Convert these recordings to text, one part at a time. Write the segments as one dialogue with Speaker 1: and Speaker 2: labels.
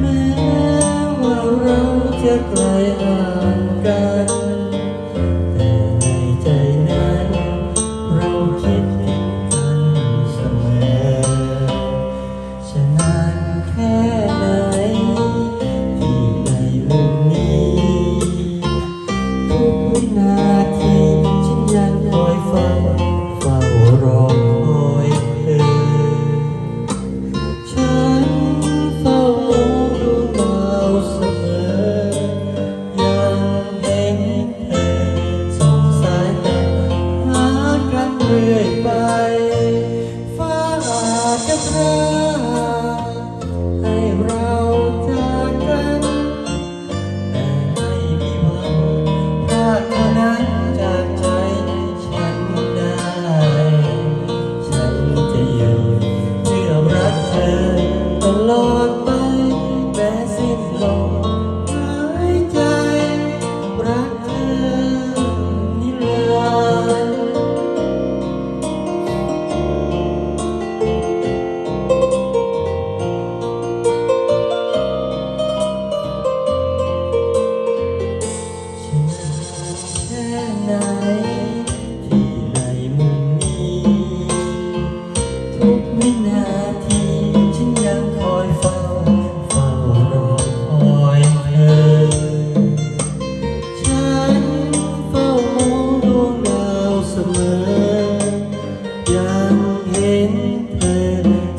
Speaker 1: แม้ว่าเราจะไกลห่าง ไหน ที่ในมุมนี้ ทุกวินาที ฉันยังคอยเฝ้า เฝ้ารอคอยเธอ ฉันเฝ้ามองดวงดาวเสมอ ยังเห็นเธอ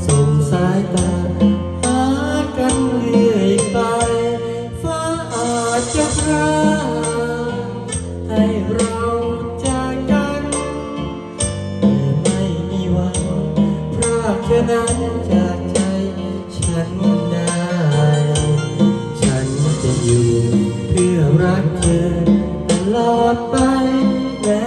Speaker 1: ส่งสายตาหากันเรื่อยไป ฟ้าอาจจะร้า เธอนั้นจากใจฉันได้ ฉันจะอยู่เพื่อรักเธอตลอดไปและ